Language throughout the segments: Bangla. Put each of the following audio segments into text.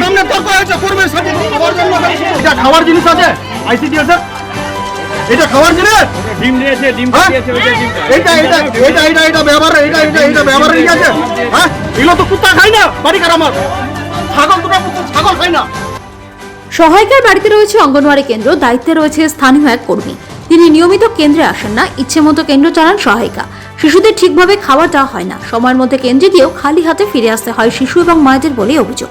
সামনে তর্ক হয়েছে কর্মীর সাথে খাওয়ার এটা জিনিস আছে? আইসিডিএস এটা খাওয়ার জিনিস? ডিম দিয়েছে ডিম? দিয়েছে এইটা এইটা এইটা এইটা এইটা ব্যবহার এইটা এইটা এইটা ব্যবহার ঠিক আছে হ্যাঁ? এগুলো তো কুত্তা খাই না বাড়িকার আমার। ছাগল দুটো কুত্তা ছাগল খাই না। সহায়িকার বাড়িতে রয়েছে অঙ্গনওয়াড়ি কেন্দ্র দায়িত্বে রয়েছে স্থানীয় এক কর্মী। তিনি নিয়মিত কেন্দ্রে আসেন না ইচ্ছে মতো কেন্দ্র চালান সহায়িকা। শিশুদের ঠিকভাবে খাবার দেওয়া হয় না। সময়ের মধ্যে কেন্দ্রে গিয়েও খালি হাতে ফিরে আসতে হয় শিশু এবং মায়েদের বলে অভিযোগ।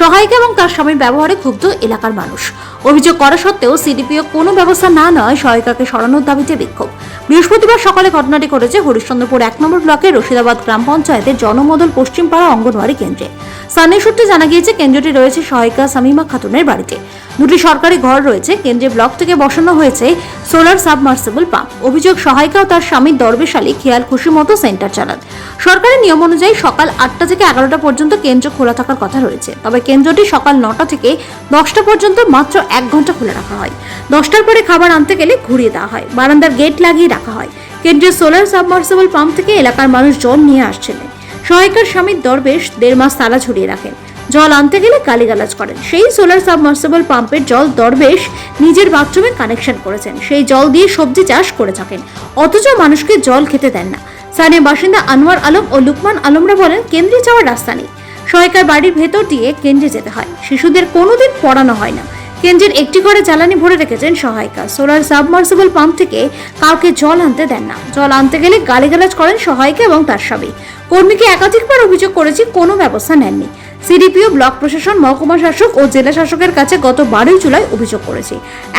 সহায়িকা এবং তার স্বামীর ব্যবহারে ক্ষুব্ধ এলাকার মানুষ। অভিযোগ করা সত্ত্বেও সিডিপিও কোনো ব্যবস্থা না নেওয়ায় সহায়িকাকে সরানোর দাবিতে বিক্ষোভ। বৃহস্পতিবার সকালে ঘটনাটি ঘটেছে হরিশ্চন্দ্রপুর এক নম্বর ব্লকের রশিদাবাদ গ্রাম পঞ্চায়েতের জনমদল পশ্চিমপাড়া অঙ্গনওয়াড়ি কেন্দ্রে। স্থানীয় সূত্রে জানা গিয়েছে, কেন্দ্রটি রয়েছে সহায়িকা সামিমা খাতুনের বাড়িতে। দুটি সরকারি ঘর রয়েছে, কেন্দ্রে ব্লক থেকে বসানো হয়েছে সোলার সাবমার্সিবল পাম্প। অভিযোগ, সহায়িকা ও তার স্বামীর দরবেশালী খেয়াল খুশি মতো সেন্টার চালান। সরকারি নিয়ম অনুযায়ী সকাল আটটা থেকে এগারোটা পর্যন্ত কেন্দ্র খোলা থাকার কথা রয়েছে। তবে কেন্দ্রটি সকাল নটা থেকে দশটা পর্যন্ত মাত্র এক ঘণ্টা খুলে রাখা হয়। দশটার পরে খাবার আনতে গেলে ঘুরিয়ে দেওয়া হয়। বারান্দার গেট লাগিয়ে রাখা হয়। কেন্দ্রের সোলার সাবমার্সিবল পাম্প থেকে এলাকার মানুষ জল নিয়ে আসছিলেন। সহায়িকার স্বামীর দরবেশ দেড় মাস তালা ঝুলিয়ে রাখেন। জল আনতে গেলে গালিগালাজ করেন। সেই সোলার সাবমার্সেবল পাম্পের জল দরবেশ নিজের বাথরুমে কানেকশন করেছেন। সেই জল দিয়ে সবজি চাষ করে থাকেন। অথচ মানুষকে জল খেতে দেন না। স্থানীয় বাসিন্দা আনোয়ার আলম ও লুকমান আলমরা বলেন, কেন্দ্রে যাওয়ার রাস্তা নেই। সহায়িকার বাড়ির ভেতর দিয়ে কেন্দ্রে যেতে হয়। শিশুদের কোনোদিন পড়ানো হয় না। কেন্দ্রের একটি ঘরে জ্বালানি ভরে রেখেছেন সহায়িকা। সোলার সাবমার্সিবল পাম্প থেকে কাউকে জল আনতে দেন না। জল আনতে গেলে গালিগালাজ করেন সহায়িকা এবং তার স্বামী। কর্মীকে একাধিকবার অভিযোগ করেছি, কোনো ব্যবস্থা নেননি। সিডিপিও ব্লক প্রশাসন, মহকুমা শাসক ও জেলা শাসকের কাছে গত বারোই জুলাই অভিযোগ করেছি।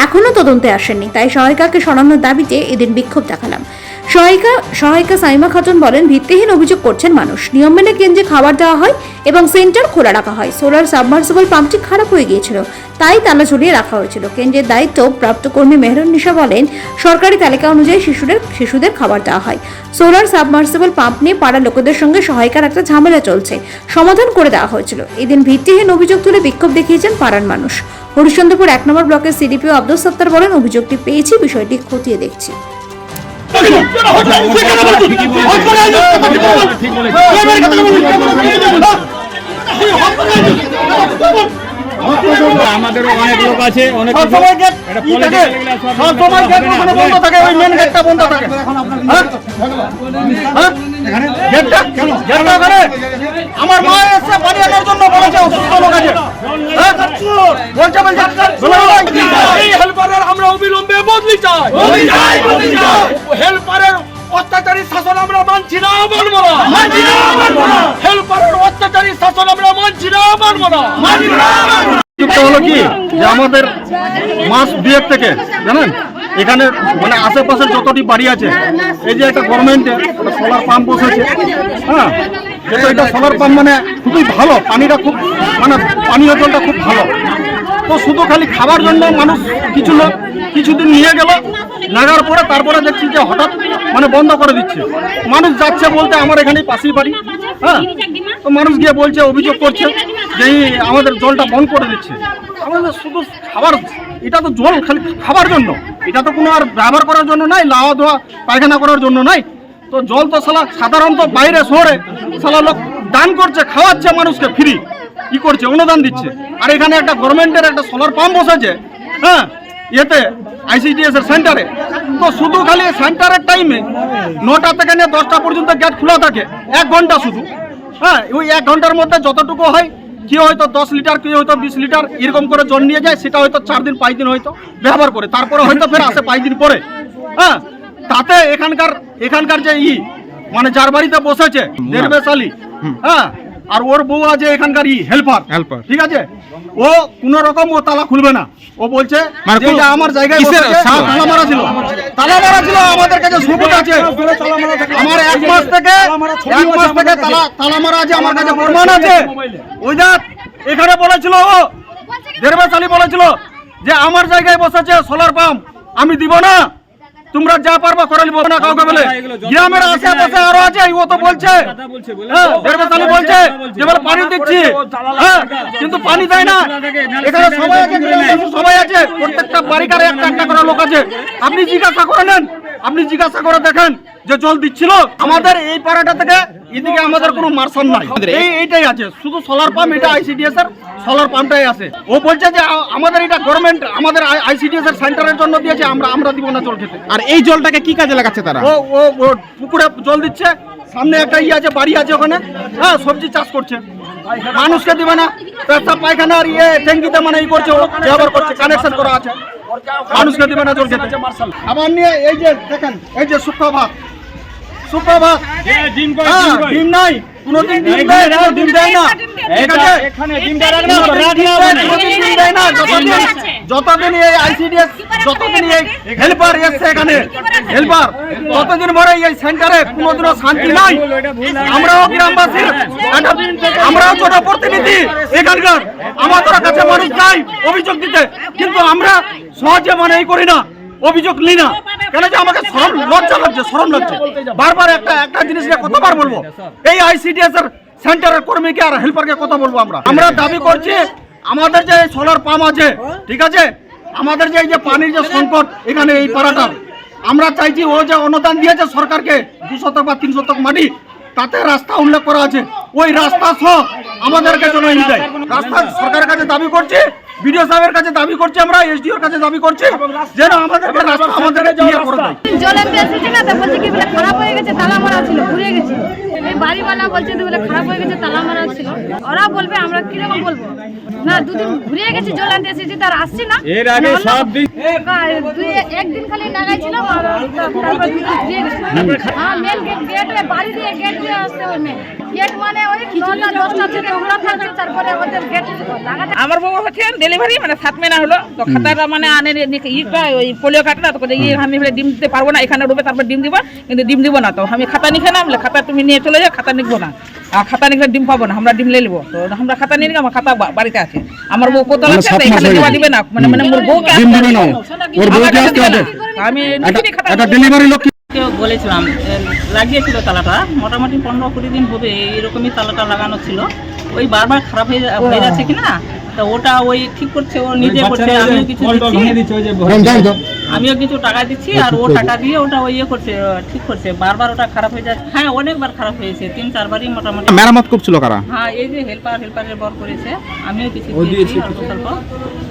এখনও তদন্তে আসেননি, তাই সহায়িকাকে সরানোর দাবিতে এদিন বিক্ষোভ দেখালাম। সহায়িকা সহায়িকা সাইমা খাতুন বলেন, ভিত্তিহীন অভিযোগ করছেন মানুষ। নিয়ম মেনে কেন্দ্রে খাবার দেওয়া হয় এবং সেন্টার খোলা রাখা হয়। সোলার সাবমার্সিবল পাম্পটি খারাপ হয়ে গিয়েছিল, তাই তালা ঝুলিয়ে রাখা হয়েছিল। কেন্দ্রের দায়িত্ব প্রাপ্ত কর্মী মেহরুন নিশা বলেন, সরকারি তালিকা অনুযায়ী শিশুদের শিশুদের খাবার দেওয়া হয়। সোলার সাবমার্সিবল পাম্প নিয়ে পাড়ার লোকেদের সঙ্গে সহায়িকার একটা ঝামেলা চলছে। সমাধান করে দেওয়া হয়েছিল এদিন ভিত্তিহীন অভিযোগ তুলে বিক্ষোভ দেখিয়েছেন পাড়ার মানুষ হরিশ্চন্দ্রপুর এক নম্বর ব্লকের সিডিপিও আব্দুল সত্তার বলেন অভিযোগটি পেয়েছি বিষয়টি খতিয়ে দেখছি ঠিক বলেছে আমাদেরও অনেক লোক আছে অনেক সব সময় গেট এটা ই থাকে political এগুলা সব সব সময় গেট ওখানে বন্ধ থাকে ওই মেন গেটটা বন্ধ থাকে হ্যাঁ? হ্যাঁ? গেটটা গেটটা ওখানে আমার মা এসে বাড়ি আনার জন্য বলেছে অসুস্থ লোক আছে হ্যাঁ? বলছে বলছে বলে বলে। এই হেল্পারের আমরা অবিলম্বে বদলি চাই। হেল্পারের অত্যাচারী শাসন আমরা মানছি না না মানছি না, মানবো না। শাসন আমরা মানছি না মানবো না। যুক্ত হলো কি? যে আমাদের মাস দুয়েক থেকে জানেন? এখানে মানে আশেপাশের যতটি বাড়ি আছে এই যে একটা গভর্নমেন্টের সোলার পাম্প বসেছে হ্যাঁ? কিন্তু এটা সোলার পাম্প মানে খুবই ভালো পানিটা খুব মানে পানীয় জলটা খুব ভালো। তো শুধু খালি খাবার জন্য মানুষ কিছু লোক কিছুদিন নিয়ে গেল লাগার পরে তারপরে দেখছি যে হঠাৎ মানে বন্ধ করে দিচ্ছে। মানুষ যাচ্ছে বলতে আমার এখানে পাশেই বাড়ি হ্যাঁ? তো মানুষ গিয়ে বলছে, অভিযোগ করছে যে আমাদের জলটা বন্ধ করে দিচ্ছে। আমাদের শুধু খাবার, এটা তো জল খালি খাবার জন্য। এটা তো কোনো আর ব্যবহার করার জন্য নাই, লাওয়া ধোয়া, পায়খানা করার জন্য নাই। তো জল তো সালা সাধারণত বাইরে শহরে সালা লোক দান করছে, খাওয়াচ্ছে মানুষকে ফ্রি কি করছে? অনুদান দিচ্ছে। আর এখানে একটা গভর্নমেন্টের একটা সোলার পাম্প বসেছে হ্যাঁ ইয়েতে আইসিডিএস এর সেন্টারে। তো শুধু খালি সেন্টারের টাইমে নটা থেকে নিয়ে দশটা পর্যন্ত গেট খোলা থাকে, এক ঘণ্টা শুধু। হ্যাঁ ওই এক ঘণ্টার মধ্যে যতটুকু হয় কেউ হয়তো দশ লিটার কেউ হয়তো বিশ লিটার এরকম করে জল নিয়ে যায় সেটা হয়তো চার দিন পাঁচ দিন হয়তো ব্যবহার করে। তারপরে হয়তো ফের আসে পাঁচ দিন পরে। হ্যাঁ তাতে এখানকার এখানকার যে ই মানে যার বাড়িতে বসেছে দেরবেশ আলী হ্যাঁ আর ওর বউ আছে এখানকার ই হেল্পার Helper। ঠিক আছে? ও কোন রকম ও তালা খুলবে না। ও বলছে মানে যে আমার জায়গায় তালা? মারা ছিল। তালা মারা ছিল আমাদের কাছে সুবুত আছে। আমার এক মাস থেকে এক মাস থেকে তালা তালা মারা আছে আমার কাছে প্রমাণ আছে। ওই দেখ এখানে বলেছিল ও দেড়বেশ আলী বলেছিল যে আমার জায়গায় বসেছে সোলার পাম্প আমি দিব না। তোমরা যা পারবা করে নিবো না কাউকে বলে। গ্রামের আশেপাশে আরও আছে ও তো বলছে। হ্যাঁ বলছে যে বলে পানি দিচ্ছি। হ্যাঁ কিন্তু পানি দেয় না। এখানে সবাই আছে সবাই আছে। প্রত্যেকটা বাড়িকারে একটা একটা করে লোক আছে। আপনি জিজ্ঞাসা করে নেন। আপনি জিজ্ঞাসা করে দেখেন। যে জল দিচ্ছিল আমাদের এই পাড়াটা থেকে এদিকে আমাদের কোনো মার্শাল নাই। এই এইটাই আছে শুধু সোলার পাম্প এটা আইসিডিএস এর সোলার পাম্পটাই আছে। ও বলছে যে আমাদের এটা গভর্নমেন্ট আমাদের আইসিডিএস এর সেন্টারের জন্য দিয়েছে আমরা আমরা দিব না জল খেতে। আর এই জলটাকে কি কাজে লাগাচ্ছে তারা? ও ও ও পুকুরে জল দিচ্ছে সামনে একটা ইয়ে আছে বাড়ি আছে ওখানে হ্যাঁ সবজি চাষ করছে। মানুষকে দিবে না পেশা পায়খানা আর ইয়ে ট্যাঙ্কিতে মানে ই করছে ও ব্যবহার করছে কানেকশন করা আছে। মানুষকে দিবে না জল খেতে। আবার নিয়ে এই যে দেখেন এই যে সুপ্রভাত সুপ্রভাত ডিম করে হ্যাঁ, ডিম ডিম নাই কোনোদিন ডিম দেয় না ডিম দেয় না। ডিম ডিম যতদিন এই আইসিডিএস যতদিন এই হেল্পার এসছে এখানে হেল্পার ততদিন পরে এই সেন্টারে কোনোদিনও শান্তি নাই। আমরাও গ্রামবাসী আমরাও ছোট প্রতিনিধি এখানকার। আমাদের কাছে মানুষ নাই অভিযোগ দিতে। কিন্তু আমরা সহজে মানে করি না। অভিযোগ নিই না। কেন যে আমাকে শরম লজ্জা লাগছে, শরম লাগছে। বারবার একটা একটা জিনিস নিয়ে কতবার বলব? এই আইসিডিএস এর সেন্টারের কর্মীকে আর হেল্পারকে কথা বলব আমরা। আমরা দাবি করছি, আমাদের যে সোলার পাম্প আছে, ঠিক আছে? আমাদের যে এই যে পানির যে সংকট, এখানে এই পাড়াটার আমরা চাইছি ও যে অনুদান দিয়েছে সরকারকে দু শতক বা তিন শতক মাটি, তাতে রাস্তা উল্লেখ করা আছে। ওই রাস্তা সহ আমাদেরকে জন্য নিয়ে রাস্তা সরকারের কাছে দাবি করছি বিডিও সাহেবের কাছে দাবি করছি আমরা এসডিওর কাছে দাবি করছি যেন আমাদেরকে রাস্তা আমাদেরকে দিয়ে করে দেয় জল না তো বলছে কি বলে খারাপ হয়ে গেছে তালা মারা ছিল ঘুরে গেছে। এই বাড়িওয়ালা বলছে বলে খারাপ হয়ে গেছে তালা মারা ছিল। ওরা বলবে আমরা কীরকম বলব? না দুদিন ঘুরে গেছে জল আনতে এসেছি তার আসছে না। এর আগে সব দিন একদিন খালি লাগাইছিলাম আর তা- তারপর দুদিন ঘুরিয়ে গেছে। হ্যাঁ মেন গেট বাড়ি দিয়ে গেট দিয়ে আসতে হবে গেট মানে ওই নটা দশটা থেকে খোলা থাকছে তারপরে ওদের গেট আমার বউ হচ্ছে ডেলিভারি মানে সাত মহিনা হলো। তো খাতাটা মানে আনে ইটা ওই পোলিও কার্ডটা তো ইয়ে আমি ডিম দিতে পারব না এখানে ডুবে তারপর ডিম দিব কিন্তু ডিম দিব না। তো আমি খাতা নিখে না খাতা তুমি নিয়ে চলে যাও খাতা নিখবো না। আর খাতা নিখলে ডিম পাবো না আমরা ডিম লে নেব তো আমরা খাতা নিয়ে আমার খাতা বাড়িতে আছে। আমার বউ কোথাও আছে এখানে দেওয়া দিবে না। মানে মানে মোর বউকে। আমি ডেলিভারি লোক কেউ বলেছিলাম লাগিয়েছিল তালাটা। মোটামুটি পনেরো কুড়ি দিন হবে এইরকমই তালাটা লাগানো ছিল। ওই বারবার খারাপ হয়ে যা- হয়ে যাচ্ছে কি না তা ওটা ওই ঠিক করছে ও নিজে করছে আমিও কিছু দিচ্ছি। আমিও কিছু টাকা দিচ্ছি আর ও টাকা দিয়ে ওটা ওই ইয়ে করছে ঠিক করছে। বারবার ওটা খারাপ হয়ে যাচ্ছে। হ্যাঁ অনেকবার খারাপ হয়েছে তিন চারবারই মোটামুটি। মেরামত করছিল কারা? হ্যাঁ এই যে হেল্পার হেল্পারের বর করেছে আমিও কিছু দিয়েছি অল্প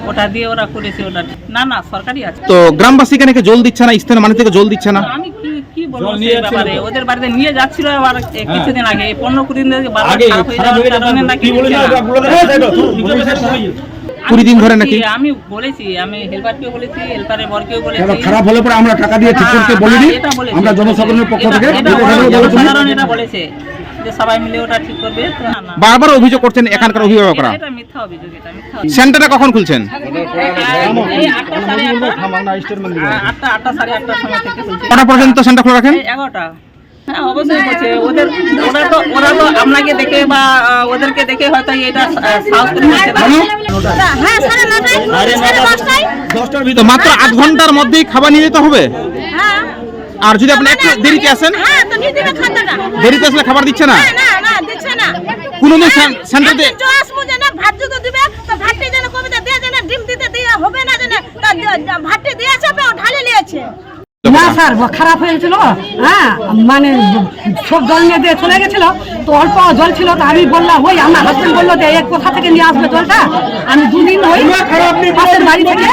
ওটা দিয়ে ওরা করেছে ওটা। না না সরকারি আছে। তো গ্রামবাসী কেন জল দিচ্ছে না স্থানীয় মানুষ থেকে জল দিচ্ছে না? আমি কি কি বলব সেই ব্যাপারে? ওদের বাড়িতে নিয়ে যাচ্ছিল আবার কিছুদিন আগে। পনেরো কুড়ি দিন বারবার খারাপ হয়ে খারাপ হয়ে যাওয়ার কারণে নাকি। কুড়ি দিন ধরে? আমি বলেছি আমি হেল্পারকেও বলেছি হেল্পারের বরকেও বলেছি। খারাপ হলে পরে আমরা টাকা দিয়ে ঠিক করতে হ্যাঁ, বলিনি? হ্যাঁ, বলেছি। আমরা জনসাধারণের পক্ষ থেকে এটা বলেছে। যে সবাই মিলে ওটা ঠিক করবে তো না, না। বারবার অভিযোগ করছেন এখানকার অভিভাবকরা। এটা- এটা মিথ্যা অভিযোগ এটা মিথ্যা সেন্টারটা কখন খুলছেন? এই আটটা আটটা আটটা আটটা সাড়ে আটটার সময় থেকে খুলছে। কটা পর্যন্ত সেন্টার খোলা রাখেন? এগারোটা। হ্যাঁ অবশ্যই করছে ওদের ওরা তো ওরা তো আপনাকে দেখে বা ওদেরকে দেখে হয়তো এটা সাহস করে। হ্যাঁ মাত্র আধ ঘণ্টার মধ্যেই খাবার নিয়ে যেতে হবে? হ্যাঁ। আর যদি আপনি একটু দেরিতে আসেন? হ্যাঁ দেরিতে আসলে খাবার দিচ্ছে না? না না দিচ্ছে না। কোনোদিন সেন- সেন্টারে একদিন না ভাত যদি দিবে তো ভাতটি যেন কবিতা দিয়ে ডিম দিতে দিয়ে হবে না যেন তা দি- দিয়েছে ঢালে নিয়েছে। না স্যার খারাপ হয়েছিল হ্যাঁ মানে সব জল নিয়ে দিয়ে চলে গেছিল তো অল্প জল ছিল তো আমি বললাম ওই আমার হাজবেন্ড বলল যে এক কোথা থেকে নিয়ে আসবে জলটা? আমি দুদিন ওই পাশের বাড়ি থেকে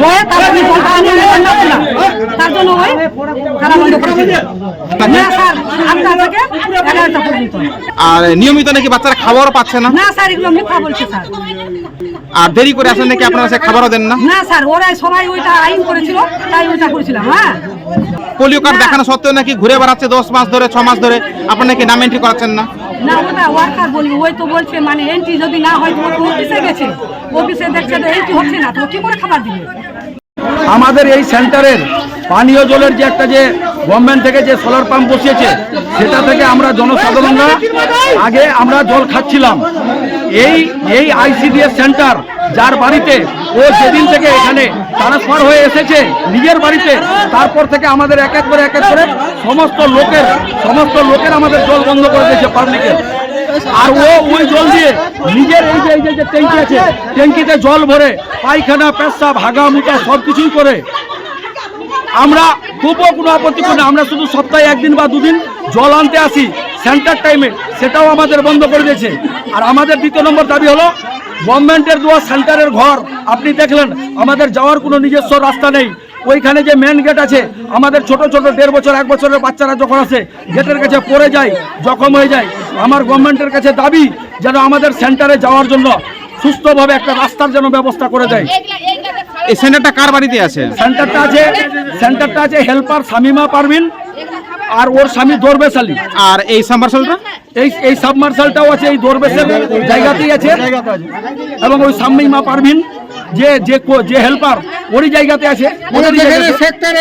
বয়ে তারপর আমি জলটা রান্না করলাম। তার জন্য ওই খারাপ বন্ধ না স্যার আটটা থেকে এগারোটা পর্যন্ত। আর নিয়মিত নাকি বাচ্চারা খাবারও পাচ্ছে না? না স্যার এগুলো মিথ্যা বলছে স্যার। আর দেরি করে আসেন নাকি আপনারা খাবারও দেন না? না স্যার ওরাই সবাই ওইটা আইন করেছিল তাই ওইটা করেছিলাম হ্যাঁ। পোলিও কার্ড দেখানো সত্ত্বেও নাকি ঘুরে বেড়াচ্ছে দশ মাস ধরে ছ মাস ধরে? আপনি নাকি নাম এন্ট্রি করাচ্ছেন না? না ওটা ওয়ার্কার বলব ওই তো বলছে মানে এন্ট্রি যদি না হয় তো অফিসে গেছে। অফিসে দেখছে তো এন্ট্রি হচ্ছে না তো কি করে খাবার দিবে? আমাদের এই সেন্টারের পানীয় জলের যে একটা যে গভর্নমেন্ট থেকে যে সোলার পাম্প বসিয়েছে, সেটা থেকে আমরা জনসাধারণরা আগে আমরা জল খাচ্ছিলাম। এই এই আইসিডিএস সেন্টার যার বাড়িতে ও যেদিন থেকে এখানে ট্রান্সফার হয়ে এসেছে, নিজের বাড়িতে, তারপর থেকে আমাদের এক এক করে, এক এক করে সমস্ত লোকের সমস্ত লোকের আমাদের জল বন্ধ করে দিয়েছে পাবলিকের আর ও ওই জল দিয়ে নিজের এই যে এই যে ট্যাঙ্কি আছে, ট্যাঙ্কিতে জল ভরে পায়খানা, পেশাব হাগা মুটা সব কিছুই করে আমরা তবুও কোনো আপত্তি করি না। আমরা শুধু সপ্তাহে একদিন বা দুদিন জল আনতে আসি সেন্টার টাইমে সেটাও আমাদের বন্ধ করে দিয়েছে। আর আমাদের দ্বিতীয় নম্বর দাবি হলো গভর্নমেন্টের দেওয়া সেন্টারের ঘর। আপনি দেখলেন, আমাদের যাওয়ার কোনো নিজস্ব রাস্তা নেই। ওইখানে যে মেন গেট আছে, আমাদের ছোট ছোট দেড় বছর, এক বছরের বাচ্চারা যখন আসে গেটের কাছে পড়ে যায়, জখম হয়ে যায়। আমার গভর্নমেন্টের কাছে দাবি, যেন আমাদের সেন্টারে যাওয়ার জন্য সুস্থভাবে একটা রাস্তার যেন ব্যবস্থা করে দেয়। এই সেন্টারটা কার বাড়িতে আছে? সেন্টারটা আছে সেন্টারটা আছে হেল্পার শামিমা পারভিন আর ওর স্বামী দরবেশ আলী। আর এই সাবমার্শালটা এই এই সাবমার্শালটাও আছে এই দরবেশের জায়গাতেই আছে। এবং ওই শামিমা পারভিন যে যে যে হেল্পার ওরই জায়গাতে আছে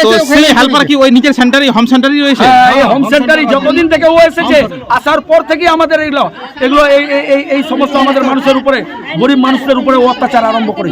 তো সেই হেল্পার কি ওই নিজের সেন্টারই হোম সেন্টারই রয়েছে? হ্যাঁ, এই হোম সেন্টারই যতদিন থেকে ও এসেছে আসার পর থেকেই আমাদের এগুলো এগুলো এই এই- এই সমস্ত আমাদের মানুষের উপরে গরিব মানুষদের উপরে ও অত্যাচার আরম্ভ করে